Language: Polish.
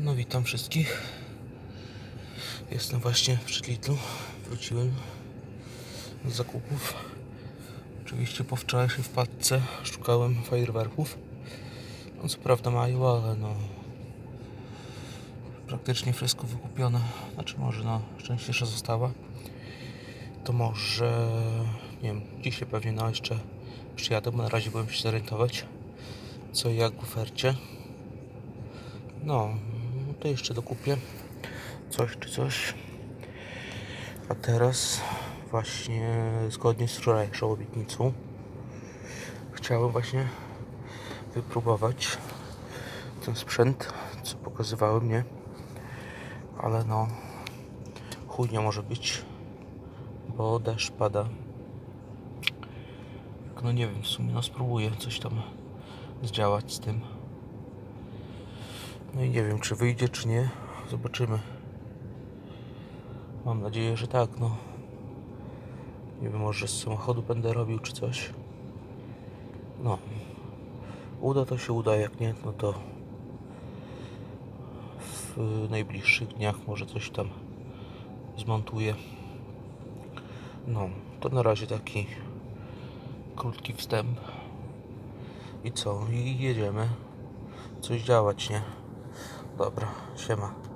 No witam wszystkich. Jestem właśnie przy Lidlu. Wróciłem z zakupów. Oczywiście po wczorajszej wpadce szukałem fajerwerków. No co prawda mają, ale no praktycznie wszystko wykupione. Znaczy może no szczęśliwsza została. To może nie wiem, dzisiaj pewnie no jeszcze przyjadę, bo na razie byłem się zorientować co i jak w ofercie. No, to jeszcze dokupię coś czy coś. A teraz właśnie zgodnie z wczorajszą obietnicą chciałem właśnie wypróbować ten sprzęt, co pokazywałem, nie? Ale no, chujnia może być, bo deszcz pada. No nie wiem, w sumie no spróbuję coś tam zdziałać z tym. No i nie wiem, czy wyjdzie, czy nie. Zobaczymy. Mam nadzieję, że tak, no. Nie wiem, może z samochodu będę robił, czy coś. No. Uda to się uda, jak nie, no to w najbliższych dniach może coś tam zmontuję. No, to na razie taki krótki wstęp. I co? I jedziemy. Coś działać, nie? Dobra, siema.